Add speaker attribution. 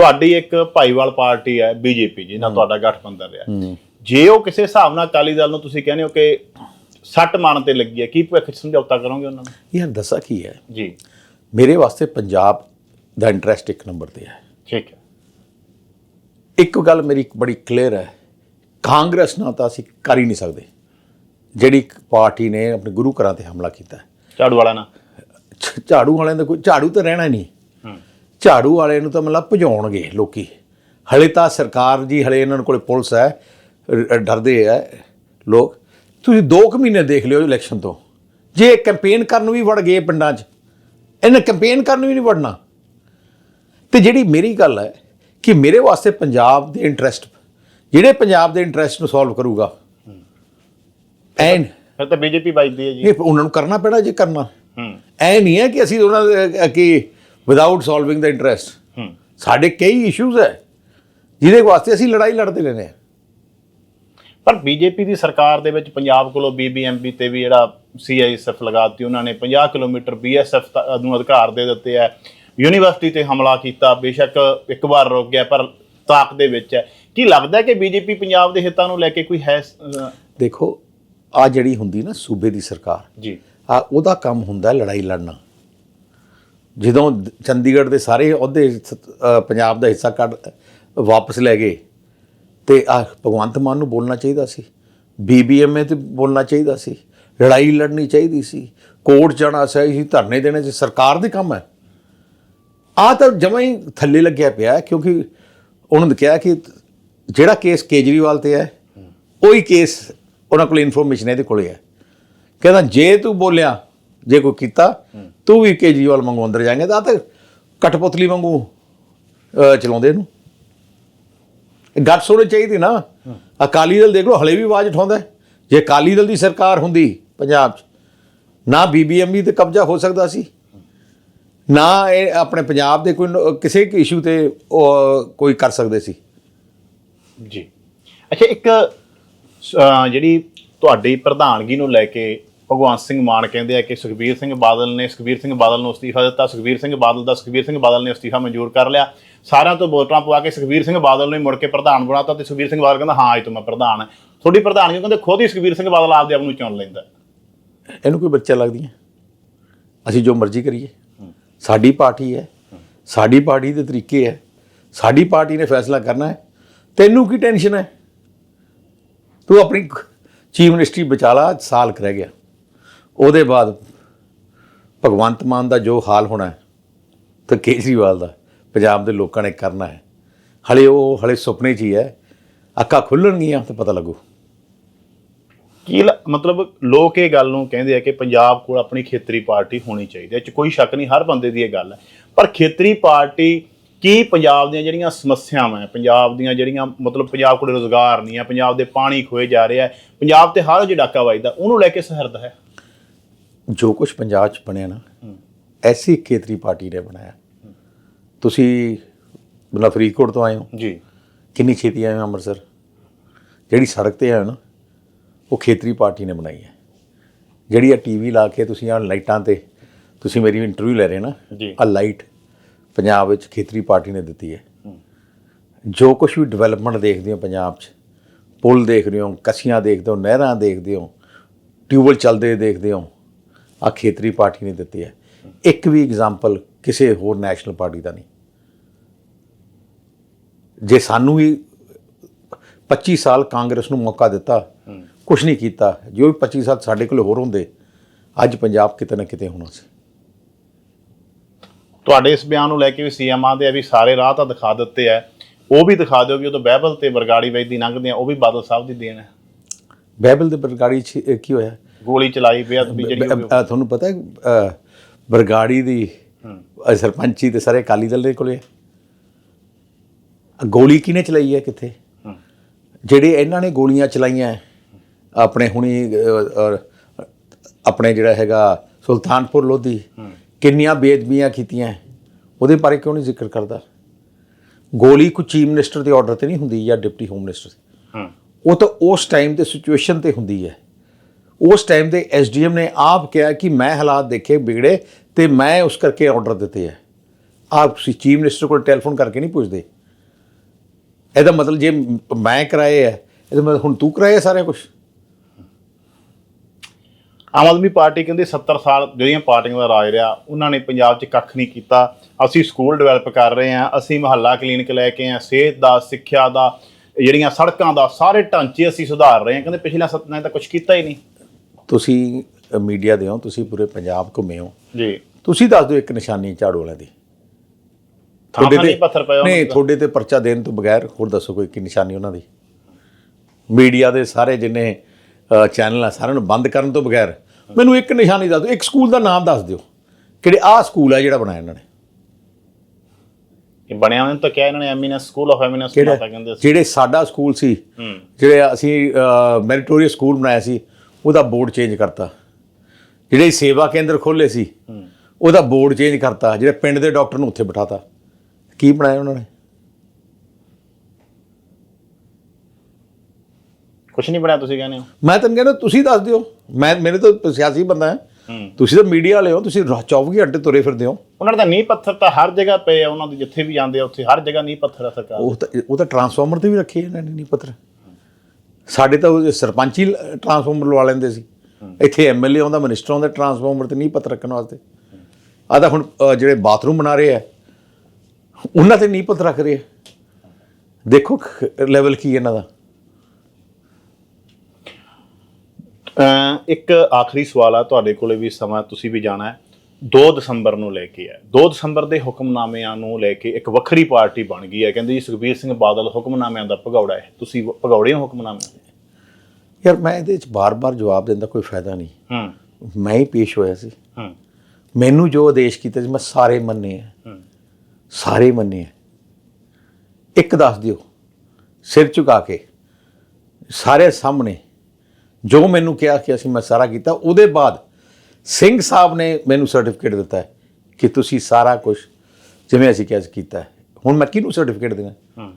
Speaker 1: ਤੁਹਾਡੀ ਇੱਕ ਭਾਈਵਾਲ ਪਾਰਟੀ ਹੈ ਬੀਜੇਪੀ ਜਿਹਨਾਂ ਤੁਹਾਡਾ ਗਠਬੰਧਨ ਰਿਹਾ ਜੇ ਉਹ ਕਿਸੇ ਹਿਸਾਬ ਨਾਲ ਅਕਾਲੀ ਦਲ ਨੂੰ ਤੁਸੀਂ ਕਹਿੰਦੇ ਹੋ ਕਿ ਸੱਟ ਮਾਰਨ ਤੇ ਲੱਗੀ ਹੈ ਕੀ ਭਵਿੱਖ ਸਮਝੌਤਾ ਕਰੋਗੇ ਉਹਨਾਂ ਨੂੰ?
Speaker 2: ਯਾਰ ਦੱਸਾਂ ਕੀ ਹੈ?
Speaker 1: ਜੀ।
Speaker 2: ਮੇਰੇ ਵਾਸਤੇ ਪੰਜਾਬ ਦਾ ਇੰਟਰਸਟ ਇੱਕ ਨੰਬਰ ਤੇ ਹੈ।
Speaker 1: ਠੀਕ ਹੈ।
Speaker 2: ਇੱਕ ਗੱਲ ਮੇਰੀ ਬੜੀ ਕਲੀਅਰ ਹੈ ਕਾਂਗਰਸ ਨਾਲ ਤਾਂ ਅਸੀਂ ਕਰ ਹੀ ਨਹੀਂ ਸਕਦੇ। ਜਿਹੜੀ ਪਾਰਟੀ ਨੇ ਆਪਣੇ ਗੁਰੂ ਘਰਾਂ ਤੇ ਹਮਲਾ ਕੀਤਾ।
Speaker 1: ਝਾੜੂ ਵਾਲਾ ਨਾ
Speaker 2: ਝਾੜੂ ਵਾਲਿਆਂ ਦਾ ਕੋਈ ਝਾੜੂ ਤਾਂ ਰਹਿਣਾ ਨਹੀਂ। ਝਾੜੂ ਵਾਲੇ ਨੂੰ ਤਾਂ ਮਤਲਬ ਭਜਾਉਣਗੇ ਲੋਕੀ। ਹਲੇ ਤਾਂ ਸਰਕਾਰ ਜੀ ਹਲੇ ਇਹਨਾਂ ਕੋਲੇ ਪੁਲਿਸ ਹੈ ਡਰਦੇ ਹੈ ਲੋਕ। ਤੁਸੀਂ 2 ਕੁ ਮਹੀਨੇ ਦੇਖ ਲਿਓ ਇਲੈਕਸ਼ਨ ਤੋਂ। ਜੇ ਕੈਂਪੇਨ ਕਰਨ ਵੀ ਵੜ ਗਏ ਪਿੰਡਾਂ 'ਚ ਇਹਨੇ ਕੈਂਪੇਨ ਕਰਨ ਵੀ ਨਹੀਂ ਵੜਨਾ। ਤੇ ਜਿਹੜੀ ਮੇਰੀ ਗੱਲ ਹੈ ਕਿ ਮੇਰੇ ਵਾਸਤੇ ਪੰਜਾਬ ਦੇ ਇੰਟਰਸਟ ਜਿਹੜੇ ਪੰਜਾਬ ਦੇ ਇੰਟਰਸਟ ਨੂੰ ਸੋਲਵ ਕਰੂਗਾ ਐਨ
Speaker 1: ਫਿਰ ਤਾਂ ਬੀਜੇਪੀ ਵੱਜਦੀ ਹੈ ਜੀ।
Speaker 2: ਉਹਨਾਂ ਨੂੰ ਕਰਨਾ ਪੈਣਾ ਜੇ ਕਰਨਾ। ਐ ਨਹੀਂ ਹੈ ਕਿ ਅਸੀਂ ਉਹਨਾਂ ਦੇ ਕਿ ਵਿਦਆਊਟ ਸੋਲਵਿੰਗ ਦਾ ਇੰਟਰਸਟ ਸਾਡੇ ਕਈ ਇਸ਼ੂਜ਼ ਹੈ ਜਿਹਦੇ ਵਾਸਤੇ ਅਸੀਂ ਲੜਾਈ ਲੜਦੇ ਰਹਿੰਦੇ ਹਾਂ।
Speaker 1: ਪਰ ਬੀਜੇਪੀ ਦੀ ਸਰਕਾਰ ਦੇ ਵਿੱਚ ਪੰਜਾਬ ਕੋਲੋਂ ਬੀਬੀਐਮਪੀ ਤੇ ਵੀ ਜਿਹੜਾ ਸੀਆਈਐਸਐਫ ਲਗਾਤੀ ਉਹਨਾਂ ਨੇ 50 ਕਿਲੋਮੀਟਰ ਬੀਐਸਐਫ ਨੂੰ ਅਧਿਕਾਰ ਦੇ ਦਿੱਤੇ ਹੈ। ਯੂਨੀਵਰਸਿਟੀ ਤੇ ਹਮਲਾ ਕੀਤਾ ਬੇਸ਼ੱਕ ਇੱਕ ਵਾਰ ਰੁਕ ਗਿਆ ਪਰ ਤਾਕ ਦੇ ਵਿੱਚ ਹੈ। ਕੀ ਲੱਗਦਾ ਹੈ ਕਿ ਬੀਜੇਪੀ ਪੰਜਾਬ ਦੇ ਹਿੱਤਾਂ ਨੂੰ ਲੈ ਕੇ ਕੋਈ ਹੈ
Speaker 2: ਦੇਖੋ ਆ ਜਿਹੜੀ ਹੁੰਦੀ ਨਾ ਸੂਬੇ ਦੀ ਸਰਕਾਰ
Speaker 1: ਜੀ।
Speaker 2: ਆ ਉਹਦਾ ਕੰਮ ਹੁੰਦਾ ਲੜਾਈ ਲੜਨਾ। ਜਦੋਂ ਚੰਡੀਗੜ੍ਹ ਦੇ ਸਾਰੇ ਅਹੁਦੇ ਪੰਜਾਬ ਦਾ ਹਿੱਸਾ ਕੱਢ ਵਾਪਸ ਲੈ ਗਏ ਤੇ ਆ ਭਗਵੰਤ ਮਾਨ ਨੂੰ ਬੋਲਣਾ ਚਾਹੀਦਾ ਸੀ। ਬੀਬੀਐਮਏ ਤੇ ਬੋਲਣਾ ਚਾਹੀਦਾ ਸੀ। ਲੜਾਈ ਲੜਨੀ ਚਾਹੀਦੀ ਸੀ। ਕੋਰਟ ਜਾਣਾ ਸੀ ਧਰਨੇ ਦੇਣੇ ਸੀ। ਸਰਕਾਰ ਦੇ ਕੰਮ ਹੈ। ਆ ਤਾਂ ਜਮਾਂ ਹੀ ਥੱਲੇ ਲੱਗਿਆ ਪਿਆ ਕਿਉਂਕਿ ਉਹਨਾਂ ਨੇ ਕਿਹਾ ਕਿ ਜਿਹੜਾ ਕੇਸ ਕੇਜਰੀਵਾਲ ਤੇ ਹੈ, ਉਹੀ ਕੇਸ ਉਹਨਾਂ ਕੋਲ ਇਨਫੋਰਮੇਸ਼ਨ ਇਹਦੇ ਕੋਲੇ ਹੈ। ਕਹਿੰਦਾ, ਜੇ ਤੂੰ ਬੋਲਿਆ ਜੇ ਕੋਈ ਕੀਤਾ ਤੂੰ ਵੀ ਕੇਜਰੀਵਾਲ ਵਾਂਗੂ ਅੰਦਰ ਜਾਏਂਗਾ ਤਾਂ ਤਾਂ ਕਠਪੁਤਲੀ ਵਾਂਗੂ ਚਲਾਉਂਦੇ ਇਹਨੂੰ। ਇਹ ਗੱਲ ਸੁਣਨੀ ਚਾਹੀਦੀ ਨਾ। ਅਕਾਲੀ ਦਲ ਦੇਖ ਲਓ ਹਲੇ ਵੀ ਆਵਾਜ਼ ਉਠਾਉਂਦਾ। ਜੇ ਅਕਾਲੀ ਦਲ ਦੀ ਸਰਕਾਰ ਹੁੰਦੀ ਪੰਜਾਬ 'ਚ ਨਾ ਬੀਬੀਐਮਬੀ ਤੇ ਕਬਜ਼ਾ ਹੋ ਸਕਦਾ ਸੀ। ਨਾ ਇਹ ਆਪਣੇ ਪੰਜਾਬ ਦੇ ਕੋਈ ਕਿਸੇ ਇਸ਼ੂ ਤੇ ਕੋਈ ਕਰ ਸਕਦੇ ਸੀ।
Speaker 1: ਜੀ। ਅੱਛਾ ਇੱਕ ਜਿਹੜੀ ਤੁਹਾਡੀ ਪ੍ਰਧਾਨਗੀ ਨੂੰ ਲੈ ਕੇ ਭਗਵੰਤ ਸਿੰਘ ਮਾਨ ਕਹਿੰਦੇ ਆ ਕਿ ਸੁਖਬੀਰ ਸਿੰਘ ਬਾਦਲ ਨੇ, ਸੁਖਬੀਰ ਸਿੰਘ ਬਾਦਲ ਨੂੰ ਅਸਤੀਫਾ ਦਿੱਤਾ, ਸੁਖਬੀਰ ਸਿੰਘ ਬਾਦਲ ਦਾ, ਸੁਖਬੀਰ ਸਿੰਘ ਬਾਦਲ ਨੇ ਅਸਤੀਫਾ ਮਨਜ਼ੂਰ ਕਰ ਲਿਆ। ਸਾਰਿਆਂ ਤੋਂ ਵੋਟਾਂ ਪਵਾ ਕੇ ਸੁਖਬੀਰ ਸਿੰਘ ਬਾਦਲ ਨੇ ਮੁੜ ਕੇ ਪ੍ਰਧਾਨ ਬਣਾਤਾ ਤੇ ਸੁਖਬੀਰ ਸਿੰਘ ਬਾਦਲ ਕਹਿੰਦਾ, ਹਾਂ ਅੱਜ ਤੋਂ ਮੈਂ ਪ੍ਰਧਾਨ ਹਾਂ। ਤੁਹਾਡੀ ਕਿਉਂ ਕਹਿੰਦੇ, ਖੁਦ ਹੀ ਸੁਖਬੀਰ ਸਿੰਘ ਬਾਦਲ ਆਪਦੇ ਆਪ ਨੂੰ ਚੁਣ ਲੈਂਦਾ
Speaker 2: ਇਹਨੂੰ ਕੋਈ ਬੱਚਾ ਲੱਗਦੀ ਹੈ? ਅਸੀਂ ਜੋ ਮਰਜ਼ੀ ਕਰੀਏ। ਸਾਡੀ ਪਾਰਟੀ ਹੈ। ਸਾਡੀ ਪਾਰਟੀ ਦੇ ਤਰੀਕੇ ਹੈ। ਸਾਡੀ ਪਾਰਟੀ ਨੇ ਫੈਸਲਾ ਕਰਨਾ ਹੈ। ਤੈਨੂੰ ਕੀ ਟੈਨਸ਼ਨ ਹੈ? ਤੂੰ ਆਪਣੀ ਚੀਫ ਮਿਨਿਸਟਰੀ ਬਚਾ ਸਾਲ ਕਰ ਗਿਆ। ਉਹਦੇ ਬਾਅਦ ਭਗਵੰਤ ਮਾਨ ਦਾ ਜੋ ਹਾਲ ਹੋਣਾ ਹੈ, ਤੇ ਕੇਜਰੀਵਾਲ ਦਾ, ਪੰਜਾਬ ਦੇ ਲੋਕਾਂ ਨੇ ਕਰਨਾ ਹੈ। ਹਲੇ ਉਹ, ਹਲੇ ਸੁਪਨੇ 'ਚ ਹੀ ਹੈ। ਅੱਖਾਂ ਖੁੱਲਣਗੀਆਂ ਤਾਂ ਪਤਾ ਲੱਗੂ।
Speaker 1: ਕੀ ਲ- ਮਤਲਬ ਲੋਕ ਇਹ ਗੱਲ ਨੂੰ ਕਹਿੰਦੇ ਆ ਕਿ ਪੰਜਾਬ ਕੋਲ ਆਪਣੀ ਖੇਤਰੀ ਪਾਰਟੀ ਹੋਣੀ ਚਾਹੀਦੀ ਹੈ 'ਚ ਕੋਈ ਸ਼ੱਕ ਨਹੀਂ, ਹਰ ਬੰਦੇ ਦੀ ਇਹ ਗੱਲ ਹੈ। ਪਰ ਖੇਤਰੀ ਪਾਰਟੀ ਕੀ ਪੰਜਾਬ ਦੀਆਂ ਜਿਹੜੀਆਂ ਸਮੱਸਿਆਵਾਂ ਹੈ, ਪੰਜਾਬ ਦੀਆਂ ਜਿਹੜੀਆਂ, ਮਤਲਬ ਪੰਜਾਬ ਕੋਲ ਰੋਜ਼ਗਾਰ ਨਹੀਂ ਹੈ, ਪੰਜਾਬ ਦੇ ਪਾਣੀ ਖੋਏ ਜਾ ਰਿਹਾ ਹੈ, ਪੰਜਾਬ ਤੇ ਹਰ ਜਿਹੜਾ ਡਾਕਾ ਵੱਜਦਾ, ਉਹਨੂੰ ਲੈ ਕੇ ਸਹਿਰਦ ਹੈ।
Speaker 2: ਜੋ ਕੁਝ ਪੰਜਾਬ 'ਚ ਬਣਿਆ ਨਾ ਐਸੀ ਖੇਤਰੀ ਪਾਰਟੀ ਨੇ ਬਣਾਇਆ। ਤੁਸੀਂ ਮਤਲਬ ਫਰੀਦਕੋਟ ਤੋਂ ਆਏ ਹੋ।
Speaker 1: ਜੀ।
Speaker 2: ਕਿੰਨੀ ਛੇਤੀ ਆਏ ਹੋ ਅੰਮ੍ਰਿਤਸਰ? ਜਿਹੜੀ ਸੜਕ ਤੇ ਆਏ ਹੋ ਨਾ ਉਹ ਖੇਤਰੀ ਪਾਰਟੀ ਨੇ ਬਣਾਈ ਹੈ। ਜਿਹੜੀ ਆ ਟੀਵੀ ਲਾ ਕੇ ਤੁਸੀਂ ਆ ਲਾਈਟਾਂ ਤੇ ਤੁਸੀਂ ਮੇਰੀ ਇੰਟਰਵਿਊ ਲੈ ਰਹੇ ਨਾ। ਆ ਲਾਈਟ ਪੰਜਾਬ ਵਿੱਚ ਖੇਤਰੀ ਪਾਰਟੀ ਨੇ ਦਿੱਤੀ ਹੈ। ਜੋ ਕੁਝ ਵੀ ਡਿਵੈਲਪਮੈਂਟ ਦੇਖਦੇ ਹੋ ਪੰਜਾਬ 'ਚ ਪੁਲ ਦੇਖਦੇ ਹੋ ਕਸੀਆਂ ਦੇਖਦੇ ਹੋ ਨਹਿਰਾਂ ਦੇਖਦੇ ਹੋ ਟਿਊਬਵੈਲ ਚੱਲਦੇ ਦੇਖਦੇ ਹੋ ਆ ਖੇਤਰੀ ਪਾਰਟੀ ਨੇ ਦਿੱਤੀ ਹੈ। ਇੱਕ ਵੀ ਐਗਜ਼ਾਮਪਲ ਕਿਸੇ ਹੋਰ ਨੈਸ਼ਨਲ ਪਾਰਟੀ ਦਾ ਨਹੀਂ। ਜੇ ਸਾਨੂੰ ਵੀ 25 ਸਾਲ ਕਾਂਗਰਸ ਨੂੰ ਮੌਕਾ ਦਿੱਤਾ ਕੁਝ ਨਹੀਂ ਕੀਤਾ ਜੋ ਵੀ 25 ਸਾਲ ਸਾਡੇ ਕੋਲ ਹੋਰ ਹੁੰਦੇ ਅੱਜ ਪੰਜਾਬ ਕਿਤੇ ਨਾ ਕਿਤੇ ਹੋਣਾ ਸੀ।
Speaker 1: ਤੁਹਾਡੇ ਇਸ ਬਿਆਨ ਨੂੰ ਲੈ ਕੇ ਵੀ ਸੀਐਮ ਆਂਦੇ ਆ ਵੀ ਸਾਰੇ ਰਾਹ ਤਾਂ ਦਿਖਾ ਦਿੱਤੇ ਆ। ਉਹ ਵੀ ਦਿਖਾ ਦਿਓ ਵੀ ਉਦੋਂ ਬਹਿਬਲ ਤੇ ਬਰਗਾੜੀ ਵੇਚਦੀ ਲੰਘਦੇ ਆ ਉਹ ਵੀ ਬਾਦਲ ਸਾਹਿਬ ਦੀ ਦੇਣ ਹੈ।
Speaker 2: ਬਾਈਬਲ ਦੇ ਬਰਗਾੜੀ ਕੀ ਹੋਇਆ?
Speaker 1: ਗੋਲੀ ਚਲਾਈ ਬੇਅਦਬੀ ਜਿਹੜੀ
Speaker 2: ਬ- ਅ, ਤੁਹਾਨੂੰ ਪਤਾ ਹੈ ਅ, ਬਰਗਾੜੀ ਦੀ ਅ, ਸਰਪੰਚੀ ਤੇ ਸਾਰੇ ਅਕਾਲੀ ਦਲ ਦੇ ਕੋਲੇ ਹੈ। ਅ, ਗੋਲੀ ਕਿਹਨੇ ਚਲਾਈ ਹੈ ਕਿੱਥੇ?
Speaker 1: ਹੂੰ।
Speaker 2: ਜਿਹੜੇ ਇਹਨਾਂ ਨੇ ਗੋਲੀਆਂ ਚਲਾਈਆਂ ਆਪਣੇ ਹੁਣੀ ਅ, ਅ, ਆਪਣੇ ਜਿਹੜਾ ਹੈਗਾ ਸੁਲਤਾਨਪੁਰ ਲੋਧੀ ਕਿੰਨੀਆਂ ਬੇਅਦਬੀਆਂ ਕੀਤੀਆਂ ਉਹਦੇ ਬਾਰੇ ਕਿਉਂ ਨਹੀਂ ਜ਼ਿਕਰ ਕਰਦਾ? ਗੋਲੀ ਕੋਈ ਚੀਫ ਮਿਨਿਸਟਰ ਦੇ ਆਰਡਰ ਤੇ ਨਹੀਂ ਹੁੰਦੀ ਜਾਂ ਡਿਪਟੀ ਹੋਮ ਮਿਨਿਸਟਰ
Speaker 1: ਹੂੰ।
Speaker 2: ਉਹ ਤਾਂ ਉਸ ਟਾਈਮ ਤੇ ਸਿਚੁਏਸ਼ਨ ਤੇ ਹੁੰਦੀ ਹੈ। ਉਸ ਟਾਈਮ ਦੇ ਐਸਡੀਐਮ ਨੇ ਆਪ ਕਿਹਾ ਕਿ ਮੈਂ ਹਾਲਾਤ ਦੇਖੇ ਵਿਗੜੇ ਤੇ ਮੈਂ ਉਸ ਕਰਕੇ ਆਰਡਰ ਦਿੱਤੇ ਹੈ ਆਪ ਤੁਸੀਂ ਚੀਫ ਮਿਨਿਸਟਰ ਕੋਲ ਟੈਲੀਫੋਨ ਕਰਕੇ ਨਹੀਂ ਪੁੱਛਦੇ। ਇਹਦਾ ਮਤਲਬ ਜੇ ਮੈਂ ਕਰਾਏ ਹੈ ਇਹਦਾ ਮਤਲਬ ਹੁਣ ਤੂੰ ਕਰਾਏ ਸਾਰੇ ਕੁਝ
Speaker 1: ਆਮ ਆਦਮੀ ਪਾਰਟੀ ਕਹਿੰਦੀ 70 ਸਾਲ ਜਿਹੜੀਆਂ ਪਾਰਟੀਆਂ ਦਾ ਰਾਜ ਰਿਹਾ, ਉਹਨਾਂ ਨੇ ਪੰਜਾਬ 'ਚ ਕੱਖ ਨਹੀਂ ਕੀਤਾ। ਅਸੀਂ ਸਕੂਲ ਡਿਵੈਲਪ ਕਰ ਰਹੇ ਹਾਂ, ਅਸੀਂ ਮਹੱਲਾ ਕਲੀਨਿਕ ਲੈ ਕੇ ਆ ਸਿਹਤ ਦਾ, ਸਿੱਖਿਆ ਦਾ, ਜਿਹੜੀਆਂ ਸੜਕਾਂ ਦਾ, ਸਾਰੇ ਢਾਂਚੇ ਅਸੀਂ ਸੁਧਾਰ ਰਹੇ ਹਾਂ। ਕਹਿੰਦੇ ਪਿਛਲੇ ਸੱਤ ਨੇ ਤਾਂ ਕੁਝ ਕੀਤਾ ਹੀ ਨਹੀਂ।
Speaker 2: ਤੁਸੀਂ ਮੀਡੀਆ ਦੇ ਹੋ ਤੁਸੀਂ ਪੂਰੇ ਪੰਜਾਬ ਘੁੰਮੇ ਹੋ।
Speaker 1: ਜੀ।
Speaker 2: ਤੁਸੀਂ ਦੱਸ ਦਿਓ ਇੱਕ ਨਿਸ਼ਾਨੀ ਝਾੜੂ ਵਾਲਿਆਂ ਦੀ।
Speaker 1: ਥਾਂ ਨਹੀਂ ਪੱਥਰ ਪਏ
Speaker 2: ਨਹੀਂ। ਤੁਹਾਡੇ ਤੇ ਪਰਚਾ ਦੇਣ ਤੋਂ ਬਗੈਰ ਹੋਰ ਦੱਸੋ ਕੋਈ ਕੀ ਨਿਸ਼ਾਨੀ ਉਹਨਾਂ ਦੀ। ਮੀਡੀਆ ਦੇ ਸਾਰੇ ਜਿੰਨੇ ਚੈਨਲ ਆ ਸਾਰਿਆਂ ਨੂੰ ਬੰਦ ਕਰਨ ਤੋਂ ਬਗੈਰ ਮੈਨੂੰ ਇੱਕ ਨਿਸ਼ਾਨੀ ਦੱਸ ਦਿਓ ਇੱਕ ਸਕੂਲ ਦਾ ਨਾਮ ਦੱਸ ਦਿਓ ਕਿਹੜੇ ਆਹ ਸਕੂਲ ਆ ਜਿਹੜਾ ਬਣਾਇਆ ਇਹਨਾਂ ਨੇ।
Speaker 1: ਇਹ ਬਣਿਆ ਉਹਨਾਂ ਤਾਂ ਕਿਹਾ ਇਹਨਾਂ ਨੇ ਐਮੀਨੈਸ ਸਕੂਲ ਆਫ ਐਮੀਨੈਸ ਬਣਾਤਾ ਕਹਿੰਦੇ
Speaker 2: ਜਿਹੜੇ ਸਾਡਾ ਸਕੂਲ ਸੀ ਜਿਹੜੇ ਅਸੀਂ ਮੈਰੀਟੋਰੀਅਸ ਸਕੂਲ ਬਣਾਇਆ ਸੀ ਉਹਦਾ ਬੋਰਡ ਚੇਂਜ ਕਰਤਾ। ਜਿਹੜੇ ਸੇਵਾ ਕੇਂਦਰ ਖੋਲੇ ਸੀ ਉਹਦਾ ਬੋਰਡ ਚੇਂਜ ਕਰਤਾ ਜਿਹੜੇ ਪਿੰਡ ਦੇ ਡਾਕਟਰ ਨੂੰ ਉੱਥੇ ਬਿਠਾਤਾ। ਕੀ ਬਣਾਇਆ ਉਹਨਾਂ ਨੇ?
Speaker 1: ਕੁਝ ਨਹੀਂ ਬਣਿਆ ਤੁਸੀਂ ਕਹਿੰਦੇ ਹੋ?
Speaker 2: ਮੈਂ ਤੈਨੂੰ ਕਹਿੰਦਾ ਤੁਸੀਂ ਦੱਸ ਦਿਓ। ਮੈਂ ਮੇਰੇ ਤੋਂ ਸਿਆਸੀ ਬੰਦਾ ਹੈ। ਤੁਸੀਂ ਤਾਂ ਮੀਡੀਆ ਵਾਲੇ ਹੋ ਤੁਸੀਂ 24 ਘੰਟੇ ਤੁਰੇ ਫਿਰਦੇ ਹੋ।
Speaker 1: ਉਹਨਾਂ ਦਾ ਨੀਂਹ ਪੱਥਰ ਤਾਂ ਹਰ ਜਗ੍ਹਾ ਪਏ ਆ ਉਹਨਾਂ ਦੇ ਜਿੱਥੇ ਵੀ ਜਾਂਦੇ ਆ ਉੱਥੇ ਹਰ ਜਗ੍ਹਾ ਨੀਂਹ ਪੱਥਰ ਆ ਸਰਕਾਰ
Speaker 2: ਉਹ ਤਾਂ ਉਹ ਤਾਂ ਟਰਾਂਸਫਾਰਮਰ ਤੇ ਵੀ ਰੱਖੇ ਇਹਨਾਂ ਨੇ ਨਹੀਂ ਪੱਤਰ ਸਾਡੇ ਤਾਂ ਉਹ ਸਰਪੰਚ ਹੀ ਟਰਾਂਸਫਾਰਮਰ ਲਵਾ ਲੈਂਦੇ ਸੀ। ਇੱਥੇ ਐਮਐਲਏ ਆਉਂਦਾ ਮਿਨਿਸਟਰ ਆਉਂਦਾ ਟਰਾਂਸਫਾਰਮਰ ਤੇ ਨਹੀਂ ਪੱਤਰ ਰੱਖਣ ਵਾਸਤੇ। ਆ ਤਾਂ ਹੁਣ ਜਿਹੜੇ ਬਾਥਰੂਮ ਬਣਾ ਰਹੇ ਆ, ਉਹਨਾਂ ਤੇ ਨਹੀਂ ਪੱਤਰ ਰੱਖ ਰਹੇ ਦੇਖੋ ਲੈਵਲ ਕੀ ਇਹਨਾਂ ਦਾ।
Speaker 1: ਇੱਕ ਆਖਰੀ ਸਵਾਲ ਆ ਤੁਹਾਡੇ ਕੋਲੇ ਵੀ ਸਮਾਂ, ਤੁਸੀਂ ਵੀ ਜਾਣਾ ਹੈ। 2 ਦਸੰਬਰ ਨੂੰ ਲੈ ਕੇ ਹੈ। 2 ਦਸੰਬਰ ਦੇ ਹੁਕਮਨਾਮਿਆਂ ਨੂੰ ਲੈ ਕੇ ਇੱਕ ਵੱਖਰੀ ਪਾਰਟੀ ਬਣ ਗਈ ਹੈ। ਕਹਿੰਦੇ ਜੀ ਸੁਖਬੀਰ ਸਿੰਘ ਬਾਦਲ ਹੁਕਮਨਾਮਿਆਂ ਦਾ ਭਗੌੜਾ ਹੈ। ਤੁਸੀਂ ਭਗੌੜੇ ਹੋ ਹੁਕਮਨਾਮੇ
Speaker 2: ਯਾਰ ਮੈਂ ਇਹਦੇ ਵਿੱਚ ਬਾਰ-ਬਾਰ ਜਵਾਬ ਦੇਣ ਦਾ ਕੋਈ ਫਾਇਦਾ ਨਹੀਂ।
Speaker 1: ਹੂੰ।
Speaker 2: ਮੈਂ ਹੀ ਪੇਸ਼ ਹੋਇਆ ਸੀ।
Speaker 1: ਹੂੰ।
Speaker 2: ਮੈਨੂੰ ਜੋ ਆਦੇਸ਼ ਕੀਤੇ ਸੀ ਮੈਂ ਸਾਰੇ ਮੰਨੇ ਆ।
Speaker 1: ਹੂੰ।
Speaker 2: ਸਾਰੇ ਮੰਨੇ ਆ। ਇੱਕ ਦੱਸ ਦਿਓ ਸਿਰ ਝੁਕਾ ਕੇ ਸਾਰੇ ਸਾਹਮਣੇ ਜੋ ਮੈਨੂੰ ਕਿਹਾ ਕਿ ਅਸੀਂ ਮੈਂ ਸਾਰਾ ਕੀਤਾ ਉਹਦੇ ਬਾਅਦ ਸਿੰਘ ਸਾਹਿਬ ਨੇ ਮੈਨੂੰ ਸਰਟੀਫਿਕੇਟ ਦਿੱਤਾ ਹੈ ਕਿ ਤੁਸੀਂ ਸਾਰਾ ਕੁਝ ਜਿਵੇਂ ਅਸੀਂ ਕਿਹਾ ਸੀ ਕੀਤਾ ਹੁਣ ਮੈਂ ਕਿਹਨੂੰ ਸਰਟੀਫਿਕੇਟ ਦੇਣਾ?
Speaker 1: ਹੂੰ।